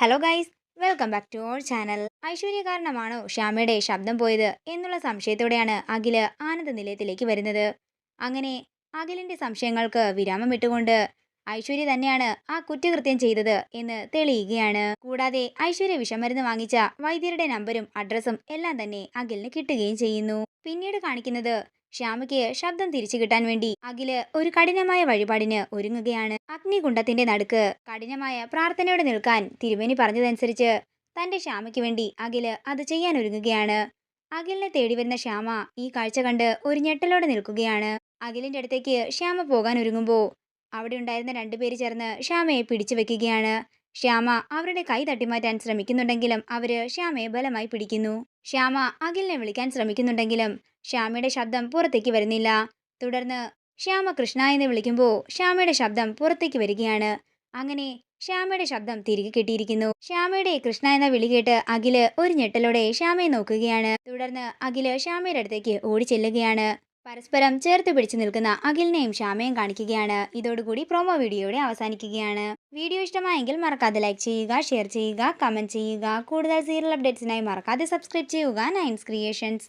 Hello guys welcome back to our channel Aishwarya കാരണമാണോ ശ്യാമയുടെ ശബ്ദം പോയത് എന്നുള്ള സംശയത്തോടെയാണ് അഖിൽ ആനന്ദ നിലയത്തിലേക്ക് വരുന്നത്. അങ്ങനെ അഖിലിന്റെ സംശയങ്ങൾക്ക് വിരാമം ഇട്ടുകൊണ്ട് ഐശ്വര്യ തന്നെയാണ് ആ കുറ്റകൃത്യം ചെയ്തത് എന്ന് തെളിയുകയാണ്. കൂടാതെ ഐശ്വര്യ വിഷമരുന്ന് വാങ്ങിച്ച വൈദ്യരുടെ നമ്പരും അഡ്രസ്സും എല്ലാം തന്നെ അഖിലിന് കിട്ടുകയും ചെയ്യുന്നു. പിന്നീട് കാണിക്കുന്നത് ശ്യാമയ്ക്ക് ശബ്ദം തിരിച്ചു കിട്ടാൻ വേണ്ടി അഖിൽ ഒരു കഠിനമായ വഴിപാടിന് ഒരുങ്ങുകയാണ് അഗ്നികുണ്ഡത്തിന്റെ നടുക്ക്. കഠിനമായ പ്രാർത്ഥനയോടെ നിൽക്കാൻ തിരുമേനി പറഞ്ഞതനുസരിച്ച് തന്റെ ശ്യാമയ്ക്ക് വേണ്ടി അഖിൽ അത് ചെയ്യാൻ ഒരുങ്ങുകയാണ്. അഖിലിനെ തേടി വരുന്ന ശ്യാമ ഈ കാഴ്ച കണ്ട് ഒരു ഞെട്ടലോടെ നിൽക്കുകയാണ്. അഖിലിന്റെ അടുത്തേക്ക് ശ്യാമ പോകാൻ ഒരുങ്ങുമ്പോൾ അവിടെ ഉണ്ടായിരുന്ന രണ്ടുപേര് ചേർന്ന് ശ്യാമയെ പിടിച്ചു വെക്കുകയാണ്. ശ്യാമ അവരുടെ കൈ തട്ടിമാറ്റാൻ ശ്രമിക്കുന്നുണ്ടെങ്കിലും അവർ ശ്യാമയെ ബലമായി പിടിക്കുന്നു. ശ്യാമ അഖിലിനെ വിളിക്കാൻ ശ്രമിക്കുന്നുണ്ടെങ്കിലും ശ്യാമയുടെ ശബ്ദം പുറത്തേക്ക് വരുന്നില്ല. തുടർന്ന് ശ്യാമ കൃഷ്ണ എന്ന് വിളിക്കുമ്പോൾ ശ്യാമയുടെ ശബ്ദം പുറത്തേക്ക് വരികയാണ്. അങ്ങനെ ശ്യാമയുടെ ശബ്ദം തിരികെ കിട്ടിയിരിക്കുന്നു. ശ്യാമയുടെ കൃഷ്ണ എന്ന വിളി കേട്ട് അഖിൽ ഒരു ഞെട്ടലോടെ ശ്യാമയെ നോക്കുകയാണ്. തുടർന്ന് അഖിൽ ശ്യാമയുടെ അടുത്തേക്ക് ഓടി ചെല്ലുകയാണ് പരസ്പരം ചേർത്ത് പിടിച്ചു നിൽക്കുന്ന അഖിലിനെയും ശ്യാമയും കാണിക്കുകയാണ്. ഇതോടുകൂടി പ്രൊമോ വീഡിയോയുടെ അവസാനിക്കുകയാണ്. വീഡിയോ ഇഷ്ടമായെങ്കിൽ മറക്കാതെ ലൈക്ക് ചെയ്യുക ഷെയർ ചെയ്യുക കമന്റ് ചെയ്യുക. കൂടുതൽ സീരിയൽ അപ്ഡേറ്റ്സിനായി മറക്കാതെ സബ്സ്ക്രൈബ് ചെയ്യുക. നയൻസ് ക്രിയേഷൻസ്